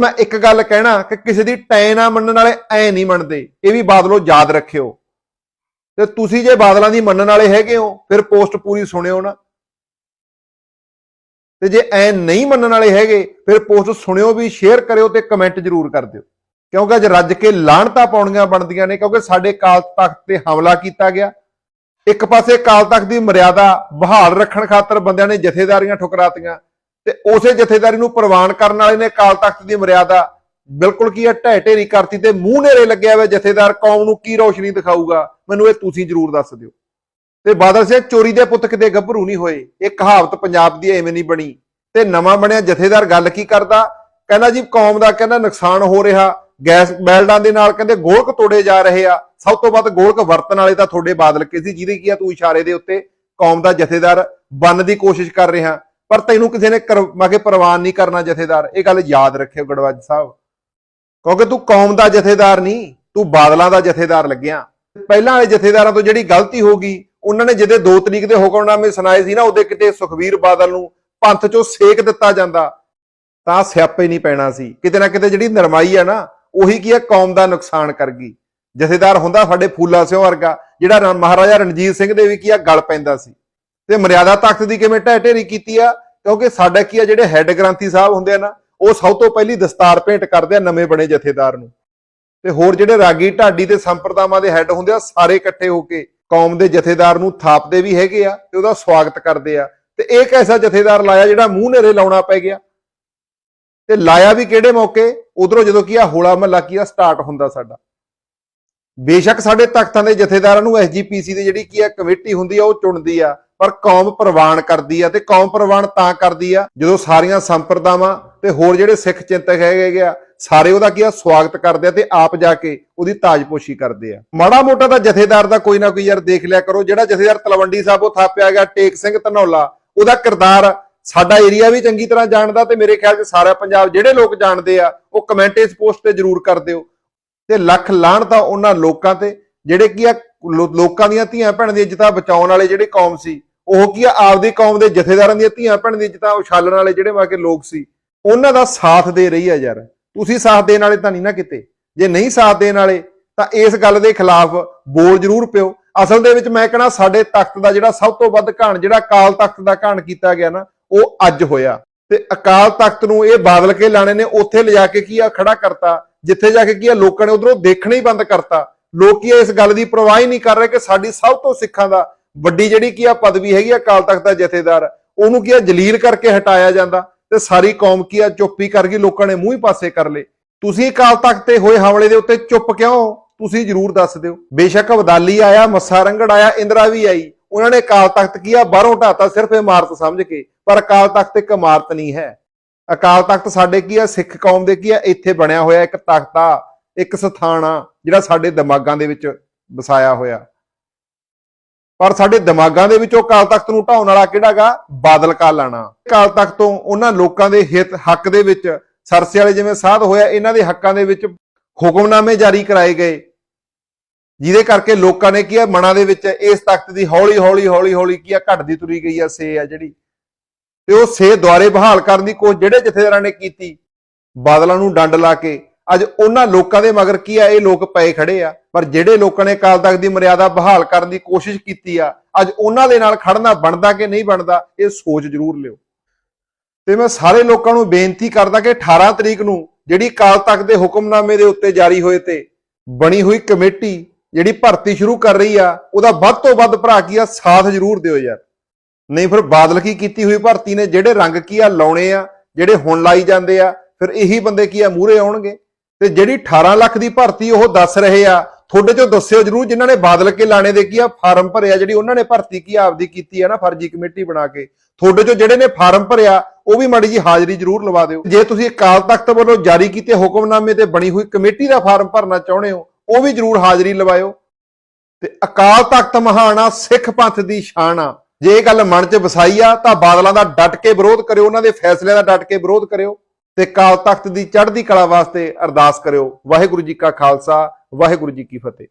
ਮੈਂ ਇੱਕ ਗੱਲ ਕਹਿਣਾ ਕਿ ਕਿਸੇ ਦੀ ਟੈ ਨਾ ਮੰਨਣ ਵਾਲੇ ਐ ਨਹੀਂ ਮੰਨਦੇ। ਇਹ ਵੀ ਬਾਦਲੋ ਯਾਦ ਰੱਖਿਓ। ਤੇ ਤੁਸੀਂ ਜੇ ਬਾਦਲਾਂ ਦੀ ਮੰਨਣ ਵਾਲੇ ਹੈਗੇ ਹੋ, ਫਿਰ ਪੋਸਟ ਪੂਰੀ ਸੁਣਿਓ ਨਾ। ਤੇ ਜੇ ਐ ਨਹੀਂ ਮੰਨਣ ਵਾਲੇ ਹੈਗੇ, ਫਿਰ ਪੋਸਟ ਸੁਣਿਓ ਵੀ, ਸ਼ੇਅਰ ਕਰਿਓ ਤੇ ਕਮੈਂਟ ਜ਼ਰੂਰ ਕਰ ਦਿਓ। ਕਿਉਂਕਿ ਅੱਜ ਰੱਜ ਕੇ ਲਾਹਣਤਾਂ ਪਾਉਣੀਆਂ ਬਣਦੀਆਂ ਨੇ, ਕਿਉਂਕਿ ਸਾਡੇ ਕਾਲ ਤਖਤ ਤੇ ਹਮਲਾ ਕੀਤਾ ਗਿਆ। ਇੱਕ ਪਾਸੇ ਕਾਲ ਤਖਤ ਦੀ ਮਰਿਆਦਾ ਬਹਾਲ ਰੱਖਣ ਖਾਤਰ ਬੰਦਿਆਂ ਨੇ ਜਥੇਦਾਰੀਆਂ ਠੁਕਰਾਤੀਆਂ ਤੇ ਉਸੇ ਜਥੇਦਾਰੀ ਨੂੰ ਪ੍ਰਵਾਨ ਕਰਨ ਵਾਲੇ ਨੇ ਅਕਾਲ ਤਖਤ ਦੀ ਮਰਿਆਦਾ ਬਿਲਕੁਲ ਕੀ ਹੈ, ਢਹਿ ਢੇਰੀ ਕਰਤੀ ਤੇ ਮੂੰਹ ਨੇਰੇ ਲੱਗਿਆ ਹੋਇਆ ਜਥੇਦਾਰ, ਕੌਮ ਨੂੰ ਕੀ ਰੋਸ਼ਨੀ ਦਿਖਾਊਗਾ? ਮੈਨੂੰ ਇਹ ਤੁਸੀਂ ਜ਼ਰੂਰ ਦੱਸ ਦਿਓ। ਤੇ ਬਾਦਲ ਸਿੰਘ ਚੋਰੀ ਦੇ ਪੁੱਤ ਕਿਤੇ ਗੱਭਰੂ ਨਹੀਂ ਹੋਏ। ਇਹ ਕਹਾਵਤ ਪੰਜਾਬ ਦੀ ਐਵੇਂ ਨਹੀਂ ਬਣੀ। ਤੇ ਨਵਾਂ ਬਣਿਆ ਜਥੇਦਾਰ ਗੱਲ ਕੀ ਕਰਦਾ? ਕਹਿੰਦਾ ਜੀ, ਕੌਮ ਦਾ ਕਹਿੰਦਾ ਨੁਕਸਾਨ ਹੋ ਰਿਹਾ। ਗੈਸ ਬੈਲਡਾਂ ਦੇ ਨਾਲ ਕਹਿੰਦੇ ਗੋਲਕ ਤੋੜੇ ਜਾ ਰਹੇ ਆ। ਸਭ ਤੋਂ ਵੱਧ ਗੋਲਕ ਵਰਤਣ ਵਾਲੇ ਤਾਂ ਤੁਹਾਡੇ ਬਾਦਲ ਕੇ ਸੀ, ਜਿਹਦੇ ਕੀ ਆ, ਤੂੰ ਇਸ਼ਾਰੇ ਦੇ ਉੱਤੇ ਕੌਮ ਦਾ ਜਥੇਦਾਰ ਬਣਨ ਦੀ ਕੋਸ਼ਿਸ਼ ਕਰ ਰਿਹਾ। ਪਰ ਤੈਨੂੰ ਕਿਸੇ ਨੇ ਕਰ- ਮੈਂ ਕਿ ਪ੍ਰਵਾਨ ਨਹੀਂ ਕਰਨਾ ਜਥੇਦਾਰ। ਇਹ ਗੱਲ ਯਾਦ ਰੱਖਿਓ ਗੜਵਾਜ ਸਾਹਿਬ। ਕਿਉਂਕਿ ਤੂੰ ਕੌਮ ਦਾ ਜਥੇਦਾਰ ਨਹੀਂ, ਤੂੰ ਬਾਦਲਾਂ ਦਾ ਜਥੇਦਾਰ ਲੱਗਿਆ। ਪਹਿਲਾਂ ਵਾਲੇ ਜਥੇਦਾਰਾਂ ਤੋਂ ਜਿਹੜੀ ਗਲਤੀ ਹੋ ਗਈ, ਉਹਨਾਂ ਨੇ ਜਿਹਦੇ ਦੋ ਤਰੀਕ ਦੇ ਹੁਕਮਨਾਮੇ ਸੁਣਾਏ ਸੀ ਨਾ, ਉਹਦੇ ਕਿਤੇ ਸੁਖਵੀਰ ਬਾਦਲ ਨੂੰ ਪੰਥ ਚੋਂ ਸੇਕ ਦਿੱਤਾ ਜਾਂਦਾ, ਤਾਂ ਸਿਆਪੇ ਨਹੀਂ ਪੈਣਾ ਸੀ। ਕਿਤੇ ਨਾ ਕਿਤੇ ਜਿਹੜੀ ਨਰਮਾਈ ਆ ਨਾ, ਉਹੀ ਕੀ ਆ, ਕੌਮ ਦਾ ਨੁਕਸਾਨ ਕਰ ਗਈ। ਜਥੇਦਾਰ ਹੁੰਦਾ ਸਾਡੇ ਫੂਲਾ ਸਿਓ ਵਰਗਾ, ਜਿਹੜਾ ਮਹਾਰਾਜਾ ਰਣਜੀਤ ਸਿੰਘ ਦੇ ਵੀ ਕੀ ਆ, ਗਲ ਪੈਂਦਾ ਸੀ। ਤੇ ਮਰਿਆਦਾ ਤਖਤ ਦੀ ਕਿਵੇਂ ਢਹਿ ਢੇਰੀ ਕੀਤੀ ਆ ਕਿਉਂਕਿ ਸਾਡਾ ਕੀ ਆ, ਜਿਹੜੇ ਹੈੱਡ ਗ੍ਰੰਥੀ ਸਾਹਿਬ ਹੁੰਦੇ ਆ ਨਾ, ਉਹ ਸਭ ਤੋਂ ਪਹਿਲੀ ਦਸਤਾਰ ਭੇਂਟ ਕਰਦੇ ਆ ਨਵੇਂ ਬਣੇ ਜਥੇਦਾਰ ਨੂੰ। ਤੇ ਹੋਰ ਜਿਹੜੇ ਰਾਗੀ ਢਾਡੀ ਤੇ ਸੰਪਰਦਾਵਾਂ ਦੇ ਹੈੱਡ ਹੁੰਦੇ ਆ, ਸਾਰੇ ਇਕੱਠੇ ਹੋ ਕੇ ਕੌਮ ਦੇ ਜਥੇਦਾਰ ਨੂੰ ਥਾਪਦੇ ਵੀ ਹੈਗੇ ਆ ਤੇ ਉਹਦਾ ਸਵਾਗਤ ਕਰਦੇ ਆ। ਤੇ ਇਹ ਇੱਕ ਜਥੇਦਾਰ ਲਾਇਆ ਜਿਹੜਾ ਮੂੰਹ ਨੇਰੇ ਲਾਉਣਾ ਪੈ ਗਿਆ। ਤੇ ਲਾਇਆ ਵੀ ਕਿਹੜੇ ਮੌਕੇ? ਉਧਰੋਂ ਜਦੋਂ ਕੀ ਆ, ਹੋਲਾ ਮਹੱਲਾ ਕੀ ਆ ਸਟਾਰਟ ਹੁੰਦਾ ਸਾਡਾ। ਬੇਸ਼ੱਕ ਸਾਡੇ ਤਖਤਾਂ ਦੇ ਜਥੇਦਾਰਾਂ ਨੂੰ ਐਸਜੀਪੀਸੀ ਦੀ ਜਿਹੜੀ ਕੀ ਆ, ਕਮੇਟੀ ਹੁੰਦੀ ਆ, ਉਹ ਚੁਣਦੀ ਆ। ਪਰ ਕੌਮ ਪ੍ਰਵਾਨ ਕਰਦੀ ਆ ਤੇ ਕੌਮ ਪ੍ਰਵਾਨ ਤਾਂ ਕਰਦੀ ਆ ਜਦੋਂ ਸਾਰੀਆਂ ਸੰਪਰਦਾਵਾਂ ਤੇ ਹੋਰ ਜਿਹੜੇ ਸਿੱਖ ਚਿੰਤਕ ਹੈਗੇ ਆ, ਸਾਰੇ ਉਹਦਾ ਕੀ ਆ, ਸਵਾਗਤ ਕਰਦੇ ਆ ਤੇ ਆਪ ਜਾ ਕੇ ਉਹਦੀ ਤਾਜਪੋਸ਼ੀ ਕਰਦੇ ਆ। ਮਾੜਾ ਮੋਟਾ ਤਾਂ ਜਥੇਦਾਰ ਦਾ ਕੋਈ ਨਾ ਕੋਈ ਯਾਰ ਦੇਖ ਲਿਆ ਕਰੋ, ਜਿਹੜਾ ਜਥੇਦਾਰ ਤਲਵੰਡੀ ਸਾਹਿਬ ਉਹ ਥਾਪਿਆ ਗਿਆ, ਟੇਕ ਸਿੰਘ ਧਨੌਲਾ, ਉਹਦਾ ਕਿਰਦਾਰ ਸਾਡਾ ਏਰੀਆ ਵੀ ਚੰਗੀ ਤਰ੍ਹਾਂ ਜਾਣਦਾ ਤੇ ਮੇਰੇ ਖਿਆਲ 'ਚ ਸਾਰਾ ਪੰਜਾਬ ਜਿਹੜੇ ਲੋਕ ਜਾਣਦੇ ਆ, ਉਹ ਕਮੈਂਟ ਇਸ ਪੋਸਟ ਤੇ ਜ਼ਰੂਰ ਕਰ ਦਿਓ। ਤੇ ਲੱਖ ਲਾਹਣ ਤਾਂ ਉਹਨਾਂ ਲੋਕਾਂ ਤੇ, ਜਿਹੜੇ ਕੀ ਆ, ਲੋ- ਲੋਕਾਂ ਦੀਆਂ ਧੀਆਂ ਭੈਣਾਂ ਦੀਆਂ ਇੱਜ਼ਤਾਂ ਬਚਾਉਣ ਵਾਲੇ ਜਿਹੜੇ ਕੌਮ ਸੀ ਉਹ ਕੀ ਆ, ਆਪਦੀ ਕੌਮ ਦੇ ਜਥੇਦਾਰਾਂ ਦੀਆਂ ਧੀਆਂ ਭੈਣਾਂ ਦੀਆਂ ਜਿੱਤਾਂ ਉਛਾਲਣ ਵਾਲੇ ਜਿਹੜੇ ਵਾ ਕੇ ਲੋਕ ਸੀ, ਉਹਨਾਂ ਦਾ ਸਾਥ ਦੇ ਰਹੀ ਆ ਯਾਰ। ਤੁਸੀਂ ਸਾਥ ਦੇਣ ਵਾਲੇ ਤਾਂ ਨਹੀਂ ਨਾ ਕਿਤੇ। ਜੇ ਨਹੀਂ ਸਾਥ ਦੇਣ ਵਾਲੇ, ਤਾਂ ਇਸ ਗੱਲ ਦੇ ਖਿਲਾਫ ਬੋਲ ਜ਼ਰੂਰ ਪਿਓ। ਅਸਲ ਦੇ ਵਿੱਚ ਮੈਂ ਕਹਣਾ ਸਾਡੇ ਤਖਤ ਦਾ ਜਿਹੜਾ ਸਭ ਤੋਂ ਵੱਧ ਘਾਣ, ਜਿਹੜਾ ਅਕਾਲ ਤਖਤ ਦਾ ਘਾਣ ਕੀਤਾ ਗਿਆ ਨਾ, ਉਹ ਅੱਜ ਹੋਇਆ। ਤੇ ਅਕਾਲ ਤਖਤ ਨੂੰ ਇਹ ਬਾਦਲ ਕੇ ਲਾਣੇ ਨੇ, ਉੱਥੇ ਲਿਜਾ ਕੇ ਕੀ ਆ, ਖੜਾ ਕਰਤਾ। ਜਿੱਥੇ ਜਾ ਕੇ ਕੀ ਆ, ਲੋਕਾਂ ਨੇ ਉਧਰੋਂ ਦੇਖਣਾ ਹੀ ਬੰਦ ਕਰਤਾ। ਲੋਕ ਕੀ ਇਸ ਗੱਲ ਦੀ ਪਰਵਾਹ ਹੀ ਨਹੀਂ ਕਰ ਰਹੇ ਕਿ ਸਾਡੀ ਸਭ ਤੋਂ ਸਿੱਖਾਂ ਦਾ ਵੱਡੀ ਜਿਹੜੀ ਕੀ ਆ ਪਦਵੀ ਹੈਗੀ ਆ ਅਕਾਲ ਤਖਤ ਦਾ ਜਥੇਦਾਰ, ਉਹਨੂੰ ਕੀ ਆ ਜਲੀਲ ਕਰਕੇ ਹਟਾਇਆ ਜਾਂਦਾ ਤੇ ਸਾਰੀ ਕੌਮ ਕੀ ਆ ਚੁੱਪੀ ਕਰ ਗਈ, ਲੋਕਾਂ ਨੇ ਮੂੰਹ ਹੀ ਪਾਸੇ ਕਰ ਲਏ। ਤੁਸੀਂ ਅਕਾਲ ਤਖਤ ਤੇ ਹੋਏ ਹਮਲੇ ਦੇ ਉੱਤੇ ਚੁੱਪ ਕਿਉਂ? ਤੁਸੀਂ ਜਰੂਰ ਦੱਸ ਦਿਓ। ਬੇਸ਼ੱਕ ਅਬਦਾਲੀ ਆਇਆ, ਮੱਸਾ ਰੰਗੜ ਆਇਆ, ਇੰਦਰਾ ਵੀ ਆਈ। ਉਹਨਾਂ ਨੇ ਅਕਾਲ ਤਖਤ ਕੀ ਆ ਬਾਹਰੋਂ ਢਾਤਾ ਸਿਰਫ ਇਮਾਰਤ ਸਮਝ ਕੇ, ਪਰ ਅਕਾਲ ਤਖਤ ਇੱਕ ਇਮਾਰਤ ਨਹੀਂ ਹੈ। ਅਕਾਲ ਤਖਤ ਸਾਡੇ ਕੀ ਆ, ਸਿੱਖ ਕੌਮ ਦੇ ਕੀ ਆ, ਇੱਥੇ ਬਣਿਆ ਹੋਇਆ ਇੱਕ ਤਖਤ ਆ ਇੱਕ ਸਥਾਨ ਆ, ਜਿਹੜਾ ਸਾਡੇ ਦਿਮਾਗਾਂ ਦੇ ਵਿੱਚ ਵਸਾਇਆ ਹੋਇਆ। ਪਰ ਸਾਡੇ ਦਿਮਾਗਾਂ ਦੇ ਵਿੱਚ ਉਹ ਕਾਲ ਤਖਤ ਨੂੰ ਢਾਉਣ ਵਾਲਾ ਕਿਹੜਾਗਾ? ਬਾਦਲ ਕਾ ਲਾਣਾ। ਅਕਾਲ ਤਖਤ ਤੋਂ ਉਹਨਾਂ ਲੋਕਾਂ ਦੇ ਹਿੱਤ, ਹੱਕ ਦੇ ਵਿੱਚ ਸਰਸੇ ਵਾਲੇ ਜਿਵੇਂ ਸਾਧ ਹੋਇਆ, ਇਹਨਾਂ ਦੇ ਹੱਕਾਂ ਦੇ ਵਿੱਚ ਹੁਕਮਨਾਮੇ ਜਾਰੀ ਕਰਾਏ ਗਏ। ਜਿਹਦੇ ਕਰਕੇ ਲੋਕਾਂ ਨੇ ਕੀ ਆ, ਮਨਾਂ ਦੇ ਵਿੱਚ ਇਸ ਤਖਤ ਦੀ ਹੌਲੀ ਹੌਲੀ ਹੌਲੀ ਹੌਲੀ ਕੀ ਆ, ਘਟਦੀ ਤੁਰੀ ਗਈ ਆ, ਸੇ ਆ ਜਿਹੜੀ। ਤੇ ਉਹ ਸੇ ਦੁਆਰੇ ਬਹਾਲ ਕਰਨ ਦੀ ਕੋਸ਼ਿਸ਼ ਜਿਹੜੇ ਜਥੇਦਾਰਾਂ ਨੇ ਕੀਤੀ, ਬਾਦਲਾਂ ਨੂੰ ਡੰਡ ਲਾ ਕੇ ਅੱਜ ਉਹਨਾਂ ਲੋਕਾਂ ਦੇ ਮਗਰ ਕੀ ਆ? ਇਹ ਲੋਕ ਪਏ ਖੜੇ ਆ। ਪਰ ਜਿਹੜੇ ਲੋਕਾਂ ਨੇ ਅਕਾਲ ਤਖਤ ਦੀ ਮਰਿਆਦਾ ਬਹਾਲ ਕਰਨ ਦੀ ਕੋਸ਼ਿਸ਼ ਕੀਤੀ ਆ, ਅੱਜ ਉਹਨਾਂ ਦੇ ਨਾਲ ਖੜਨਾ ਬਣਦਾ ਕਿ ਨਹੀਂ ਬਣਦਾ, ਇਹ ਸੋਚ ਜ਼ਰੂਰ ਲਿਓ। ਤੇ ਮੈਂ ਸਾਰੇ ਲੋਕਾਂ ਨੂੰ ਬੇਨਤੀ ਕਰਦਾ ਕਿ 18 ਤਰੀਕ ਨੂੰ ਜਿਹੜੀ ਅਕਾਲ ਤਖਤ ਦੇ ਹੁਕਮਨਾਮੇ ਦੇ ਉੱਤੇ ਜਾਰੀ ਹੋਏ ਤੇ ਬਣੀ ਹੋਈ ਕਮੇਟੀ ਜਿਹੜੀ ਭਰਤੀ ਸ਼ੁਰੂ ਕਰ ਰਹੀ ਆ, ਉਹਦਾ ਵੱਧ ਤੋਂ ਵੱਧ ਭਰਾ ਕੀ ਆ, ਸਾਥ ਜ਼ਰੂਰ ਦਿਓ ਯਾਰ। ਨਹੀਂ ਫਿਰ ਬਾਦਲ ਕੀ ਕੀਤੀ ਹੋਈ? ਭਰਤੀ ਨੇ ਜਿਹੜੇ ਰੰਗ ਕੀ ਆ ਲਾਉਣੇ ਆ, ਜਿਹੜੇ ਹੁਣ ਲਾਈ ਜਾਂਦੇ ਆ, ਫਿਰ ਇਹੀ ਬੰਦੇ ਕੀ ਆ, ਮੂਹਰੇ ਆਉਣਗੇ? ਤੇ ਜਿਹੜੀ 18 ਲੱਖ ਦੀ ਭਰਤੀ ਉਹ ਦੱਸ ਰਹੇ ਆ, ਤੁਹਾਡੇ ਚੋਂ ਦੱਸਿਓ ਜਰੂਰ, ਜਿਨ੍ਹਾਂ ਨੇ ਬਾਦਲ ਕੇ ਲਾਣੇ ਦੇ ਕੀ ਆ, ਫਾਰਮ ਭਰਿਆ, ਜਿਹੜੀ ਉਹਨਾਂ ਨੇ ਭਰਤੀ ਕੀ, ਆਪਦੀ ਕੀਤੀ ਆ ਨਾ ਫਰਜ਼ੀ ਕਮੇਟੀ ਬਣਾ ਕੇ। ਤੁਹਾਡੇ ਚੋਂ ਜਿਹੜੇ ਨੇ ਫਾਰਮ ਭਰਿਆ, ਉਹ ਵੀ ਮਾੜੀ ਜੀ ਹਾਜ਼ਰੀ ਜਰੂਰ ਲਵਾ ਦਿਓ। ਜੇ ਤੁਸੀਂ ਅਕਾਲ ਤਖਤ ਵੱਲੋਂ ਜਾਰੀ ਕੀਤੇ ਹੁਕਮਨਾਮੇ ਤੇ ਬਣੀ ਹੋਈ ਕਮੇਟੀ ਦਾ ਫਾਰਮ ਭਰਨਾ ਚਾਹੁੰਦੇ ਹੋ, ਉਹ ਵੀ ਜਰੂਰ ਹਾਜ਼ਰੀ ਲਵਾਇਓ। ਤੇ ਅਕਾਲ ਤਖਤ ਮਹਾਨਾ ਸਿੱਖ ਪੰਥ ਦੀ ਸ਼ਾਨ ਆ। ਜੇ ਇਹ ਗੱਲ ਮਨ 'ਚ ਵਸਾਈ ਆ, ਤਾਂ ਬਾਦਲਾਂ ਦਾ ਡਟ ਕੇ ਵਿਰੋਧ ਕਰਿਓ, ਉਹਨਾਂ ਦੇ ਫੈਸਲਿਆਂ ਦਾ ਡਟ ਕੇ ਵਿਰੋਧ ਕਰਿਓ। ਤੇ ਕਾਲ ਤਖਤ ਦੀ ਚੜ੍ਹਦੀ ਕਲਾ ਵਾਸਤੇ ਅਰਦਾਸ ਕਰਿਓ। ਵਾਹਿਗੁਰੂ ਜੀ ਕਾ ਖਾਲਸਾ, ਵਾਹਿਗੁਰੂ ਜੀ ਕੀ ਫਤਿਹ।